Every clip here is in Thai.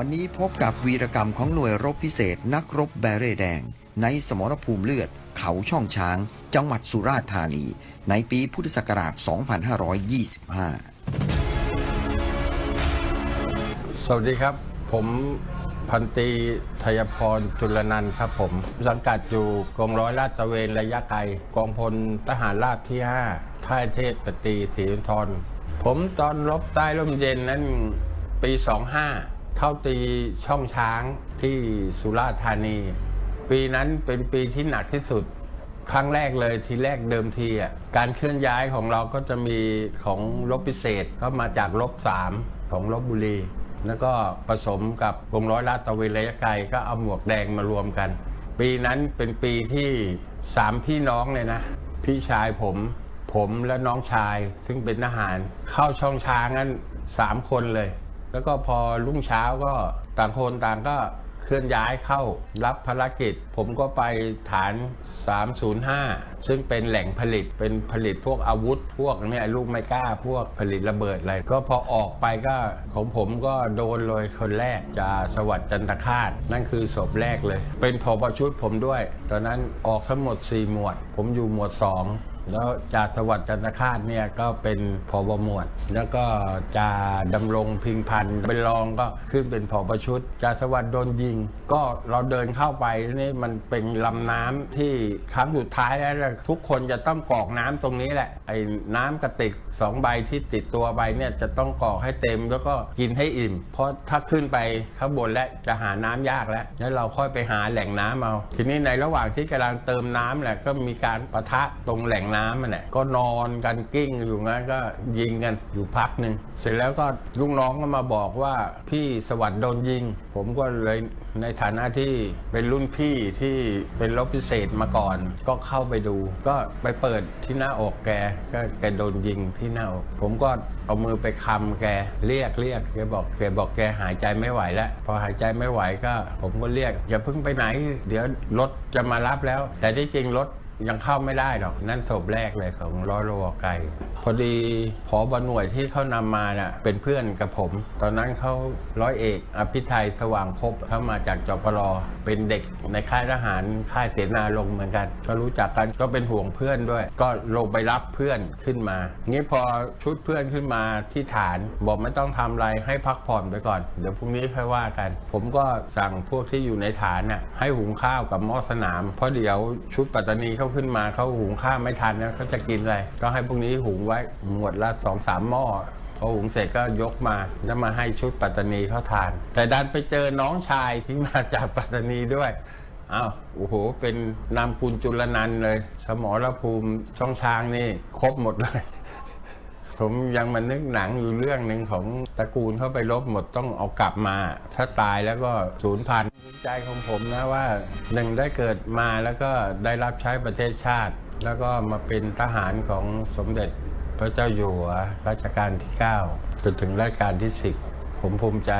วันนี้พบกับวีรกรรมของหน่วยรบพิเศษ นักรบแบเร่แดง ในสมรภูมิเลือด เขาช่องช้าง จังหวัดสุราษฎร์ธานี ในปีพุทธศักราช 2525 สวัสดีครับ ผมพันตีทยพรจุลนันท์ครับผม สังกัดอยู่กองร้อยลาดตระเวนระยะไกล กองพลทหารราบที่ 5 ค่ายเทพปตีศรีสุนทรผมตอนรบใต้ร่มเย็นนั้นปี 25 เข้าตีช่องช้างที่สุราษฎร์ธานี ปีนั้นเป็นปีที่หนักที่สุดครั้งแรกเลยทีแรกเดิมทีอะการเคลื่อนย้ายของเราก็จะมีของรบพิเศษก็มาจากรบสามของรบบุรี แล้วก็ผสมกับกรมร้อยลาดตะเวนระยะไกลก็เอาหมวกแดงมารวมกัน ปีนั้นเป็นปีที่สามพี่น้องเลยนะ พี่ชายผมผมและน้องชายซึ่งเป็นทหารเข้าช่องช้างนั้นสามคนเลย แล้วก็พอรุ่งเช้าก็ต่างคนต่างก็เคลื่อนย้ายเข้ารับภารกิจ ผมก็ไปฐาน 305 ซึ่งเป็นแหล่งผลิตเป็นผลิตพวกอาวุธ พวกเนี่ยลูกไม้กล้าพวกผลิตระเบิดอะไร ก็พอออกไปก็ของผมก็โดนเลยคนแรกจาสวัสดิ์จันทคาตนั่นคือศพแรกเลย เป็นพบชุดผมด้วย ตอนนั้นออกทั้งหมด 4 หมวด ผมอยู่หมวด 2 แล้วจ่าสวัสดิ์จันทคาตเนี่ยก็เป็นพบหมวด แล้วก็จ่าดำรงพิงพันธ์เป็นรองก็ขึ้นเป็นผบชุดจ่าสวัสดิ์โดนยิง ก็เราเดินเข้าไปนี่มันเป็นลำน้ำที่ครั้งสุดท้ายแล้วแหละทุกคนจะต้องกรอกน้ำตรงนี้แหละไอ้น้ำกระติกสองใบที่ติดตัวไปเนี่ยจะต้องกรอกให้เต็มแล้วก็กินให้อิ่ม เพราะถ้าขึ้นไปข้างบนแล้วจะหาน้ำยากแล้วแล้วเราค่อยไปหาแหล่งน้ำเอาทีนี้ในระหว่างที่กำลังเติมน้ำแหละก็มีการปะทะตรงแหล่งน้ำมันแหละก็นอนกันกิ้งอยู่งั้นก็ยิงกันอยู่พักหนึ่งเสร็จแล้วก็ลูกน้องก็มาบอกว่าพี่สวัสดิ์โดนยิง ผมก็เลยในฐานะที่เป็นรุ่นพี่ที่เป็นรบพิเศษมาก่อน ก็เข้าไปดู ก็ไปเปิดที่หน้าอกแกก็แกโดนยิงที่หน้าอกผมก็เอามือไปคำแกเรียกเรียกแกบอกแกบอกแกหายใจไม่ไหวแล้วพอหายใจไม่ไหวก็ ผมก็เรียกอย่าเพิ่งไปไหน เดี๋ยวรถจะมารับแล้ว แต่ที่จริงรถ ยังเข้าไม่ได้หรอก นั่นศพแรกเลยของร้อยโลไกลพอดีพอบหน่วยที่เขานำมาน่ะเป็นเพื่อนกับผม ตอนนั้นเขาร้อยเอกอภิไทยสว่างภพเข้ามาจากจปรเป็นเด็กในค่ายทหารค่ายเสนาลงเหมือนกัน ก็รู้จักกันก็เป็นห่วงเพื่อนด้วย ก็ลงไปรับเพื่อนขึ้นมางี้พอชุดเพื่อนขึ้นมาที่ฐานบอกไม่ต้องทำอะไรให้พักผ่อนไปก่อน เดี๋ยวพรุ่งนี้ค่อยว่ากัน ผมก็สั่งพวกที่อยู่ในฐานน่ะให้หุงข้าวกับหม้อสนามเพราะเดี๋ยวชุดปัตตานีเขาขึ้นมาเขาหุงข้าวไม่ทันนะเขาจะกินอะไรก็ให้พวกนี้หุงไว้หมวดละสองสามหม้อพอหุงเสร็จก็ยกมาแล้วมาให้ชุดปัตตานีเขาทาน แต่ดันไปเจอน้องชายที่มาจากปัตตานีด้วยอ้าวโอ้โห เป็นนามคุณจุลนันเลย สมรภูมิช่องช้างนี่ ครบหมดเลย ผมยังมานึกหนังอยู่เรื่องหนึ่งของตระกูลเขาไปลบหมดต้องเอากลับมา ถ้าตายแล้วก็ศูนย์พันใจของผมนะว่าหนึ่งได้เกิดมาแล้วก็ได้รับใช้ประเทศชาติ แล้วก็มาเป็นทหารของสมเด็จพระเจ้าอยู่หัวรัชกาลที่ 9 จนถึงรัชกาลที่ 10ผมภูมิใจ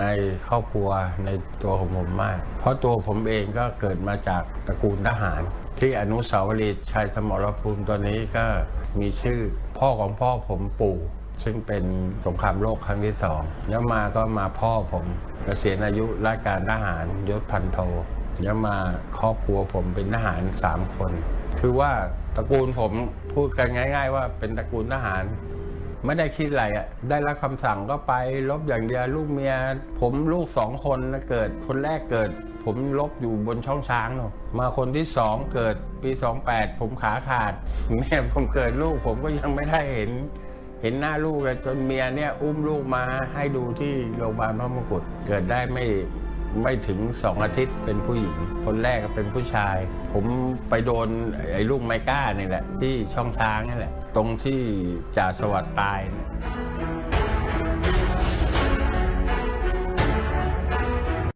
ในครอบครัวในตัวของผมมาก เพราะตัวผมเองก็เกิดมาจากตระกูลทหาร ที่อนุสาวรีย์ชัยสมรภูมิตัวนี้ก็มีชื่อ พ่อของพ่อผมปู่ซึ่งเป็นสงครามโลกครั้งที่สองแล้วมาก็มาพ่อผมเกษียณอายุราชการทหารยศพันโทแล้วมาครอบครัวผมเป็นทหารสามคน คือว่าตระกูลผมพูดกันง่าย ๆ ว่าเป็นตระกูลทหาร ไม่ได้คิดอะไรอะได้รับคำสั่งก็ไปลบอย่างเดียวลูกเมีย ผมลูกสองคนนะเกิดคนแรกเกิด ผมลบอยู่บนช่องช้างเนาะมาคนที่สองเกิดปี 28 ผมขาขาด แม่ผมเกิดลูกผมก็ยังไม่ได้เห็น เห็นหน้าลูกเลยจนเมียเนี่ยอุ้มลูกมาให้ดูที่โรงพยาบาลพระมงกุฎเกิดได้ไม่ไม่ถึงสองอาทิตย์เป็นผู้หญิง คนแรกเป็นผู้ชาย ผมไปโดนไอ้ลูกไมก้านี่แหละ ที่ช่องช้างนี่แหละ ตรงที่จ่าสวัสดิ์ตายเนี่ย